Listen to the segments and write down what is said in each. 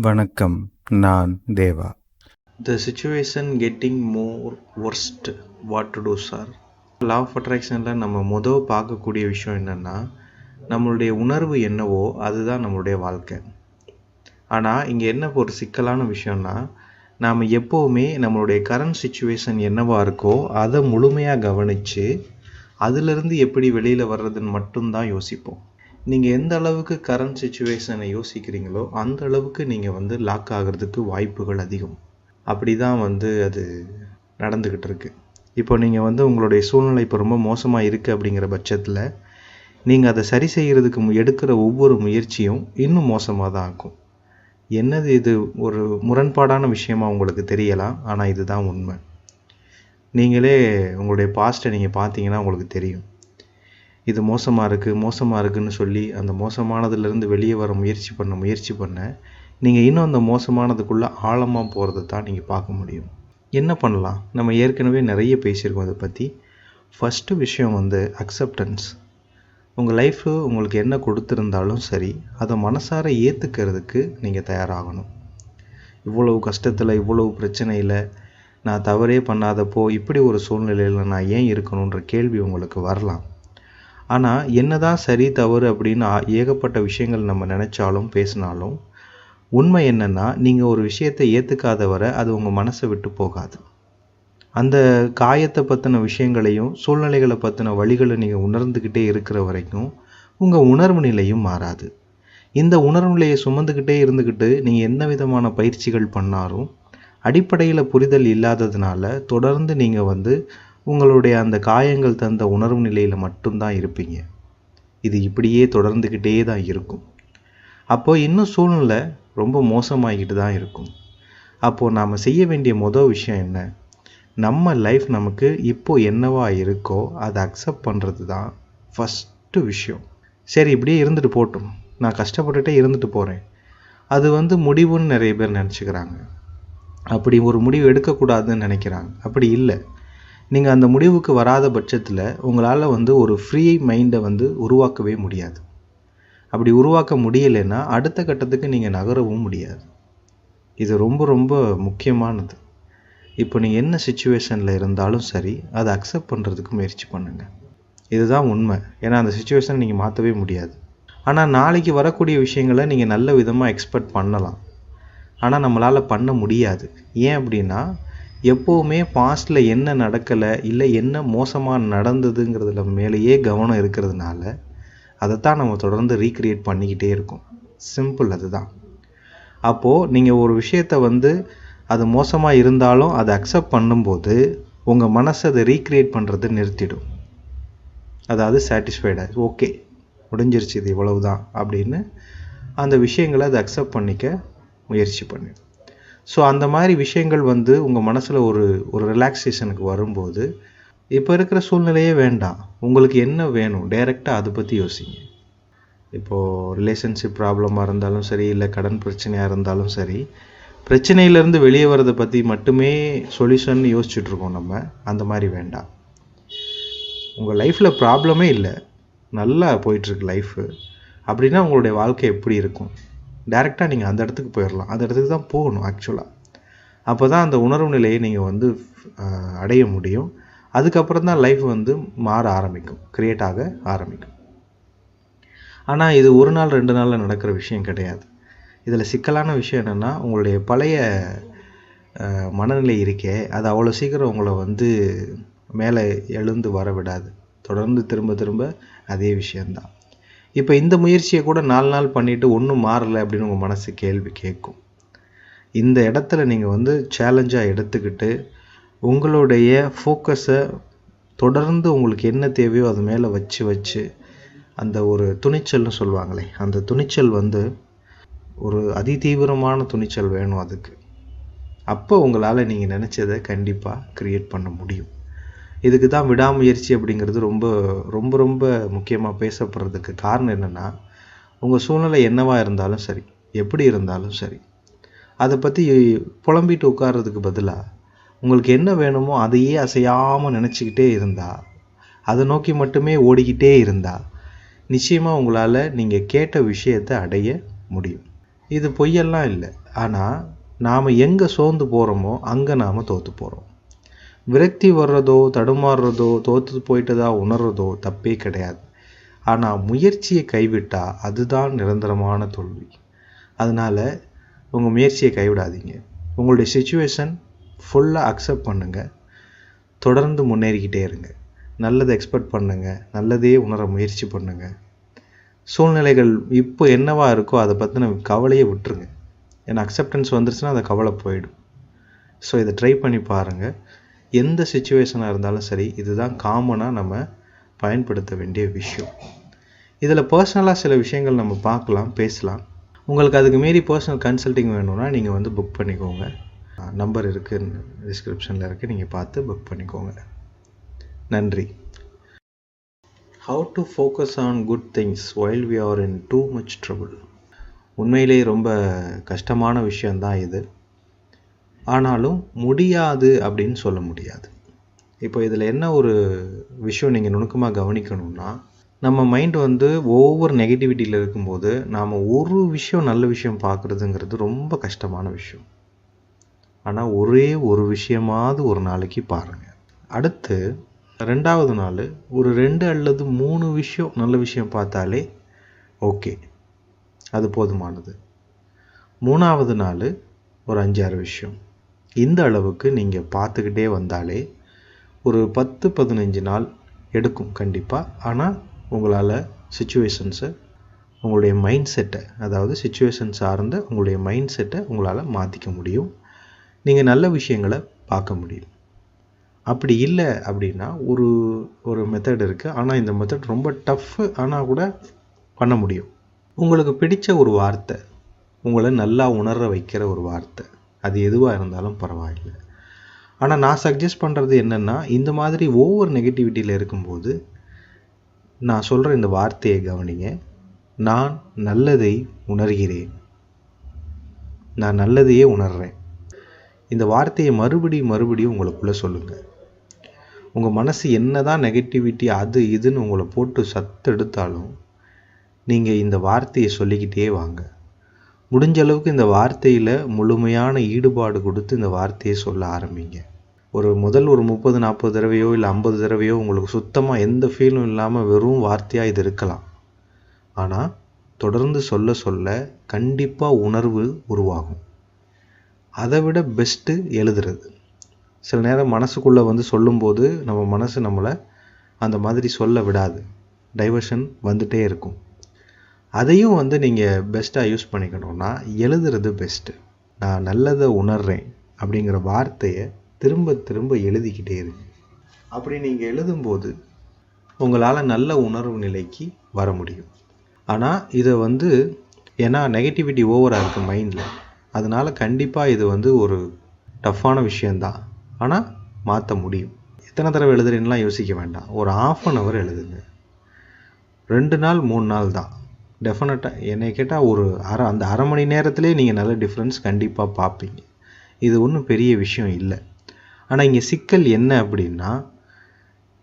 வணக்கம் நான் Deva. The situation getting more worst what to do sir law of அட்ராக்ஷனில் நம்ம மொதல் பார்க்கக்கூடிய விஷயம் என்னென்னா நம்மளுடைய உணர்வு என்னவோ அதுதான் நம்மளுடைய வாழ்க்கை. ஆனால் இங்கே என்ன ஒரு சிக்கலான விஷயம்னா நாம் எப்போவுமே நம்மளுடைய கரண்ட் சுச்சுவேஷன் என்னவாக இருக்கோ அதை முழுமையாக கவனித்து அதிலிருந்து எப்படி வெளியில் வர்றதுன்னு மட்டும்தான் யோசிப்போம். நீங்கள் எந்த அளவுக்கு கரண்ட் சுச்சுவேஷனை யோசிக்கிறீங்களோ அந்த அளவுக்கு நீங்கள் வந்து லாக் ஆகிறதுக்கு வாய்ப்புகள் அதிகம். அப்படி தான் வந்து அது நடந்துக்கிட்டு இருக்கு. இப்போ நீங்கள் வந்து உங்களுடைய சூழ்நிலை இப்போ ரொம்ப மோசமாக இருக்குது அப்படிங்கிற பட்சத்தில் நீங்கள் அதை சரி செய்கிறதுக்கு எடுக்கிற ஒவ்வொரு முயற்சியும் இன்னும் மோசமாக தான் ஆகும் என்னது இது? ஒரு முரண்பாடான விஷயமா உங்களுக்கு தெரியலாம் ஆனால் இதுதான் உண்மை. நீங்களே உங்களுடைய பாஸ்ட்டை நீங்கள் பார்த்தீங்கன்னா உங்களுக்கு தெரியும். இது மோசமாக இருக்குது மோசமாக இருக்குன்னு சொல்லி அந்த மோசமானதுலேருந்து வெளியே வர முயற்சி பண்ண முயற்சி பண்ண நீங்கள் இன்னும் அந்த மோசமானதுக்குள்ளே ஆழமாக போகிறத தான் நீங்கள் பார்க்க முடியும். என்ன பண்ணலாம்? நம்ம ஏற்கனவே நிறைய பேசியிருக்கோம் அதை பற்றி ஃபஸ்ட்டு விஷயம் வந்து அக்செப்டன்ஸ் உங்கள் லைஃப்பு உங்களுக்கு என்ன கொடுத்துருந்தாலும் சரி அதை மனசார ஏற்றுக்கிறதுக்கு நீங்கள் தயாராகணும். இவ்வளவு கஷ்டத்தில் இவ்வளவு பிரச்சனையில் நான் தவறே பண்ணாதப்போ இப்படி ஒரு சூழ்நிலையில் நான் ஏன் இருக்கணுன்ற கேள்வி உங்களுக்கு வரலாம். ஆனால் என்னதான் சரி தவறு அப்படின்னு ஏகப்பட்ட விஷயங்கள் நம்ம நினச்சாலும் பேசினாலும் உண்மை என்னென்னா நீங்கள் ஒரு விஷயத்தை ஏற்றுக்காத வரை அது உங்கள் மனசை விட்டு போகாது. அந்த காயத்தை பற்றின விஷயங்களையும் சூழ்நிலைகளை பற்றின வழிகளை நீங்கள் உணர்ந்துக்கிட்டே இருக்கிற வரைக்கும் உங்கள் உணர்வு நிலையும் மாறாது. இந்த உணர்வு நிலையை சுமந்துக்கிட்டே இருந்துக்கிட்டு நீங்கள் என்ன விதமான பயிற்சிகள் பண்ணாலும் அடிப்படையில் புரிதல் இல்லாததுனால தொடர்ந்து நீங்கள் வந்து உங்களுடைய அந்த காயங்கள் தந்த உணர்வு நிலையில் மட்டும்தான் இருப்பீங்க. இது இப்படியே தொடர்ந்துக்கிட்டே தான் இருக்கும். அப்போது இன்னும் சூழ்நிலை ரொம்ப மோசமாகிட்டு தான் இருக்கும். அப்போது நாம் செய்ய வேண்டிய மொதல் விஷயம் என்ன? நம்ம லைஃப் நமக்கு இப்போ என்னவா இருக்கோ அதை அக்செப்ட் பண்ணுறது தான் ஃபஸ்ட்டு விஷயம். சரி இப்படியே இருந்துட்டு போட்டும். நான் கஷ்டப்பட்டுட்டே இருந்துட்டு போகிறேன் அது வந்து முடிவுன்னு நிறைய பேர் நினச்சிக்கிறாங்க. அப்படி ஒரு முடிவு எடுக்கக்கூடாதுன்னு நினைக்கிறாங்க. அப்படி இல்லை. நீங்கள் அந்த முடிவுக்கு வராத பட்சத்தில் உங்களால் வந்து ஒரு ஃப்ரீ மைண்டை வந்து உருவாக்கவே முடியாது. அப்படி உருவாக்க முடியலைன்னா அடுத்த கட்டத்துக்கு நீங்கள் நகரவும் முடியாது. இது ரொம்ப ரொம்ப முக்கியமானது. இப்போ நீங்கள் என்ன சுச்சுவேஷனில் இருந்தாலும் சரி அதை அக்செப்ட் பண்ணுறதுக்கு முயற்சி பண்ணுங்கள் இதுதான் உண்மை. ஏன்னா அந்த சுச்சுவேஷனை நீங்கள் மாற்றவே முடியாது. ஆனால் நாளைக்கு வரக்கூடிய விஷயங்களை நீங்கள் நல்ல விதமாக எக்ஸ்பெக்ட் பண்ணலாம். ஆனால் நம்மளால் பண்ண முடியாது. ஏன் அப்படின்னா எப்போவுமே பாஸ்டில் என்ன நடக்கலை இல்லை என்ன மோசமாக நடந்ததுங்கிறதுல மேலேயே கவனம் இருக்கிறதுனால அதைத்தான் நம்ம தொடர்ந்து ரீக்ரியேட் பண்ணிக்கிட்டே இருக்கோம். சிம்பிள் அதுதான். அப்போது நீங்கள் ஒரு விஷயத்தை வந்து அது மோசமாக இருந்தாலும் அதை அக்செப்ட் பண்ணும்போது உங்கள் மனசை அதை ரீக்ரியேட் பண்ணுறது நிறுத்திடும். அதாவது சாட்டிஸ்ஃபைடாக ஓகே முடிஞ்சிருச்சு இது இவ்வளவு தான் அப்படின்னு அந்த விஷயங்களை அதை அக்செப்ட் பண்ணிக்க முயற்சி பண்ணிடும் ஸோ அந்த மாதிரி விஷயங்கள் வந்து உங்கள் மனசில் ஒரு ஒரு ரிலாக்ஸேஷனுக்கு வரும்போது இப்போ இருக்கிற சூழ்நிலையே வேண்டாம். உங்களுக்கு என்ன வேணும்? டைரெக்டாக அதை பற்றி யோசிங்க. இப்போது ரிலேஷன்ஷிப் ப்ராப்ளமாக இருந்தாலும் சரி இல்லை கடன் பிரச்சனையாக இருந்தாலும் சரி பிரச்சனையிலேருந்து வெளியே வரதை பற்றி மட்டுமே சொல்யூஷன் யோசிச்சுட்ருக்கோம் நம்ம. அந்த மாதிரி வேண்டாம். உங்கள் லைஃப்பில் ப்ராப்ளமே இல்லை. நல்லா போயிட்டுருக்கு லைஃபு அப்படின்னா உங்களுடைய வாழ்க்கை எப்படி இருக்கும்? டைரெக்டாக நீங்கள் அந்த இடத்துக்கு போயிடலாம் அந்த இடத்துக்கு தான் போகணும் ஆக்சுவலாக அப்போ தான் அந்த உணர்வு நிலையை நீங்கள் வந்து அடைய முடியும். அதுக்கப்புறம் தான் லைஃப் வந்து மாற ஆரம்பிக்கும். க்ரியேட் ஆக ஆரம்பிக்கும். ஆனால் இது ஒரு நாள் ரெண்டு நாளில் நடக்கிற விஷயம் கிடையாது. இதில் சிக்கலான விஷயம் என்னென்னா உங்களுடைய பழைய மனநிலை இருக்கே. அது அவ்வளோ சீக்கிரம் உங்களை வந்து மேலே எழுந்து வர விடாது. தொடர்ந்து திரும்ப திரும்ப அதே விஷயந்தான் இப்போ இந்த முயற்சியை கூட நாலு நாள் பண்ணிவிட்டு ஒன்றும் மாறலை அப்படின்னு உங்கள் மனசு கேள்வி கேட்கும். இந்த இடத்துல நீங்கள் வந்து சேலஞ்சாக எடுத்துக்கிட்டு உங்களுடைய ஃபோக்கஸை தொடர்ந்து உங்களுக்கு என்ன தேவையோ அது மேலே வச்சு வச்சு அந்த ஒரு துணிச்சல்னு சொல்லுவாங்களே அந்த துணிச்சல் வந்து ஒரு அதிதீவிரமான துணிச்சல் வேணும் அதுக்கு. அப்போ உங்களால் நீங்கள் நினச்சதை கண்டிப்பாக க்ரியேட் பண்ண முடியும். இதுக்கு தான் விடாமுயற்சி அப்படிங்கிறது ரொம்ப ரொம்ப ரொம்ப முக்கியமாக பேசப்படுறதுக்கு காரணம் என்னென்னா உங்கள் சூழ்நிலை என்னவாக இருந்தாலும் சரி எப்படி இருந்தாலும் சரி அதை பற்றி புலம்பிட்டு உட்கார்றதுக்கு பதிலாக உங்களுக்கு என்ன வேணுமோ அதையே அசையாமல் நினச்சிக்கிட்டே இருந்தால் அதை நோக்கி மட்டுமே ஓடிக்கிட்டே இருந்தால் நிச்சயமாக உங்களால் நீங்கள் கேட்ட விஷயத்தை அடைய முடியும். இது பொய்யெல்லாம் இல்லை. ஆனால் நாம் எங்கே சோர்ந்து போகிறோமோ அங்கே நாம் தோற்று போகிறோம் விரக்தி வர்றதோ தடுமாறுறதோ தோற்று போயிட்டதா உணர்றதோ தப்பே கிடையாது. ஆனால் முயற்சியை கைவிட்டால் அதுதான் நிரந்தரமான தோல்வி. அதனால் உங்கள் முயற்சியை கைவிடாதீங்க. உங்களுடைய சுச்சுவேஷன் ஃபுல்லாக அக்செப்ட் பண்ணுங்கள் தொடர்ந்து முன்னேறிக்கிட்டே இருங்க. நல்லதை எக்ஸ்பெக்ட் பண்ணுங்கள் நல்லதே உணர முயற்சி பண்ணுங்கள் சூழ்நிலைகள் இப்போ என்னவா இருக்கோ அதை பற்றின கவலையை விட்டுருங்க. ஏன்னா அக்செப்டன்ஸ் வந்துருச்சுன்னா அந்த கவலை போயிடும். ஸோ இதை ட்ரை பண்ணி பாருங்கள் எந்த சுச்சுவேஷனாக இருந்தாலும் சரி இதுதான் காமனாக நம்ம பயன்படுத்த வேண்டிய விஷயம். இதில் பர்சனலாக சில விஷயங்கள் நம்ம பார்க்கலாம் பேசலாம். உங்களுக்கு அதுக்கு மீறி பர்சனல் கன்சல்டிங் வேணும்னா நீங்கள் வந்து புக் பண்ணிக்கோங்க. நம்பர் இருக்குது டிஸ்கிரிப்ஷனில் இருக்குது நீங்கள் பார்த்து புக் பண்ணிக்கோங்க. நன்றி. How to focus on good things while we are in too much trouble உண்மையிலே ரொம்ப கஷ்டமான விஷயந்தான் இது. ஆனாலும் முடியாது அப்படின்னு சொல்ல முடியாது. இப்போ இதில் என்ன ஒரு விஷயம் நீங்கள் நுணுக்கமாக கவனிக்கணும்னா நம்ம மைண்ட் வந்து ஒவ்வொரு நெகட்டிவிட்டியில் இருக்கும்போது நாம் ஒரு விஷயம் நல்ல விஷயம் பார்க்குறதுங்கிறது ரொம்ப கஷ்டமான விஷயம். ஆனால் ஒரே ஒரு விஷயமாவது ஒரு நாளைக்கு பாருங்கள் அடுத்து ரெண்டாவது நாள் ஒரு ரெண்டு அல்லது மூணு விஷயம் நல்ல விஷயம் பார்த்தாலே ஓகே. அது போதுமானது. மூணாவது நாள் ஒரு அஞ்சாறு விஷயம். இந்த அளவுக்கு நீங்கள் பார்த்துக்கிட்டே வந்தாலே ஒரு பத்து பதினஞ்சு நாள் எடுக்கும் கண்டிப்பாக ஆனால் உங்களால் சுச்சுவேஷன்ஸை உங்களுடைய மைண்ட் செட்டை அதாவது சுச்சுவேஷன் சார்ந்த உங்களுடைய மைண்ட் செட்டை உங்களால் மாற்றிக்க முடியும். நீங்கள் நல்ல விஷயங்களை பார்க்க முடியும். அப்படி இல்லை அப்படின்னா ஒரு ஒரு மெத்தட் இருக்குது ஆனால் இந்த மெத்தட் ரொம்ப டஃப்பு ஆனால் கூட பண்ண முடியும். உங்களுக்கு பிடித்த ஒரு வார்த்தை உங்களை நல்லா உணர வைக்கிற ஒரு வார்த்தை அது எதுவாக இருந்தாலும் பரவாயில்லை. ஆனால் நான் சஜஸ்ட் பண்ணுறது என்னென்னா இந்த மாதிரி ஒவ்வொரு நெகட்டிவிட்டியில் இருக்கும்போது நான் சொல்கிற இந்த வார்த்தையை கவனிங்க. நான் நல்லதை உணர்கிறேன். நான் நல்லதையே உணர்கிறேன் இந்த வார்த்தையை மறுபடியும் மறுபடியும் உங்களுக்குள்ளே சொல்லுங்கள் உங்கள் மனசு என்ன தான் நெகட்டிவிட்டி அது இதுன்னு உங்களை போட்டு சத்தெடுத்தாலும் நீங்கள் இந்த வார்த்தையை சொல்லிக்கிட்டே வாங்க. முடிஞ்ச அளவுக்கு இந்த வார்த்தையில் முழுமையான ஈடுபாடு கொடுத்து இந்த வார்த்தையை சொல்ல ஆரம்பிங்க. ஒரு முதல் ஒரு முப்பது நாற்பது தடவையோ இல்லை ஐம்பது தடவையோ உங்களுக்கு சுத்தமாக எந்த ஃபீலும் இல்லாமல் வெறும் வார்த்தையாக இது இருக்கலாம். ஆனால் தொடர்ந்து சொல்ல சொல்ல கண்டிப்பாக உணர்வு உருவாகும். அதை விட பெஸ்ட்டு எழுதுறது. சில நேரம் மனசுக்குள்ளே வந்து சொல்லும்போது நம்ம மனசு நம்மளை அந்த மாதிரி சொல்ல விடாது. டைவர்ஷன் வந்துகிட்டே இருக்கும். அதையும் வந்து நீங்கள் பெஸ்ட்டாக யூஸ் பண்ணிக்கணும்னா எழுதுறது பெஸ்ட்டு நான் நல்லதை உணர்றேன் அப்படிங்கிற வார்த்தையை திரும்ப திரும்ப எழுதிக்கிட்டே இருக்கு. அப்படி நீங்கள் எழுதும்போது உங்களால் நல்ல உணர்வு நிலைக்கு வர முடியும். ஆனால் இதை வந்து ஏன்னா நெகட்டிவிட்டி ஓவராக இருக்குது மைண்டில் அதனால் கண்டிப்பாக இது வந்து ஒரு டஃப்பான விஷயந்தான் ஆனால் மாற்ற முடியும். எத்தனை தடவை எழுதுறீங்கலாம் யோசிக்க வேண்டாம். ஒரு ஆஃப் அன் ஹவர் எழுதுங்க. ரெண்டு நாள் மூணு நாள் தான். டெஃபினட்டாக என்னை கேட்டால் ஒரு அரை அந்த அரை மணி நேரத்திலே நீங்கள் நல்ல டிஃப்ரென்ஸ் கண்டிப்பாக பார்ப்பீங்க இது ஒன்றும் பெரிய விஷயம் இல்லை. ஆனால் இங்கே சிக்கல் என்ன அப்படின்னா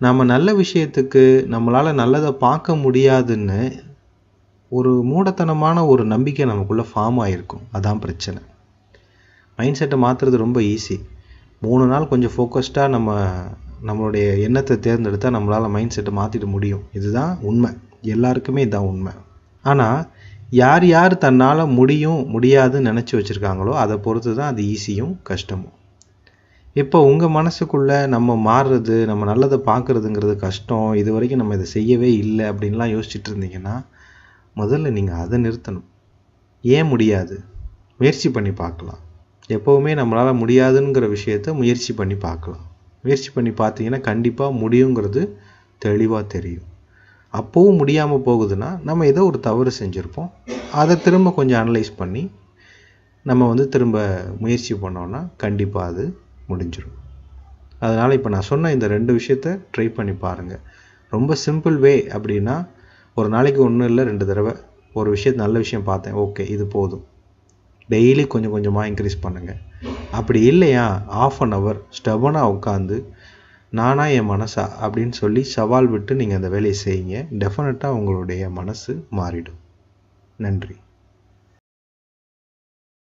நம்ம நல்ல விஷயத்துக்கு நம்மளால் நல்லதை பார்க்க முடியாதுன்னு ஒரு மூடத்தனமான ஒரு நம்பிக்கை நமக்குள்ளே ஃபார்ம் ஆகிருக்கும் அதான் பிரச்சனை. மைண்ட் செட்டை மாற்றுறது ரொம்ப ஈஸி மூணு நாள் கொஞ்சம் ஃபோக்கஸ்டாக நம்ம நம்மளுடைய எண்ணத்தை தேர்ந்தெடுத்தால் நம்மளால் மைண்ட் செட்டை மாற்றிட முடியும். இதுதான் உண்மை. எல்லாருக்குமே இதுதான் உண்மை. ஆனால் யார் யார் தன்னால் முடியும் முடியாதுன்னு நினச்சி வச்சுருக்காங்களோ அதை பொறுத்து தான் அது ஈஸியும் கஷ்டமும். இப்போ உங்கள் மனசுக்குள்ளே நம்ம மாறுறது நம்ம நல்லதை பார்க்குறதுங்கிறது கஷ்டம் இது வரைக்கும் நம்ம இதை செய்யவே இல்லை அப்படின்லாம் யோசிச்சுட்டு இருந்தீங்கன்னா முதல்ல நீங்கள் அதை நிறுத்தணும். ஏன் முடியாது? முயற்சி பண்ணி பார்க்கலாம். எப்போவுமே நம்மளால் முடியாதுங்கிற விஷயத்த முயற்சி பண்ணி பார்க்கலாம். முயற்சி பண்ணி பார்த்தீங்கன்னா கண்டிப்பாக முடியுங்கிறது தெளிவாக தெரியும். அப்போவும் முடியாமல் போகுதுன்னா நம்ம ஏதோ ஒரு தவறு செஞ்சுருப்போம். அதை திரும்ப கொஞ்சம் அனலைஸ் பண்ணி நம்ம வந்து திரும்ப முயற்சி பண்ணோன்னா கண்டிப்பாக அது முடிஞ்சிடும் அதனால் இப்போ நான் சொன்ன இந்த ரெண்டு விஷயத்த ட்ரை பண்ணி பாருங்கள் ரொம்ப சிம்பிள் வே அப்படின்னா ஒரு நாளைக்கு ஒன்றும் இல்லை ரெண்டு தடவை ஒரு விஷயத்தை நல்ல விஷயம் பார்த்தேன் ஓகே இது போதும். டெய்லி கொஞ்சம் கொஞ்சமாக இன்க்ரீஸ் பண்ணுங்கள் அப்படி இல்லையா ஆஃப் அன் ஹவர் ஸ்டபனாக உட்காந்து நானா என் மனசா அப்படின்னு சொல்லி சவால் விட்டு நீங்கள் அந்த வேலையை செய்யுங்க. டெஃபினட்டாக உங்களுடைய மனசு மாறிடும். நன்றி.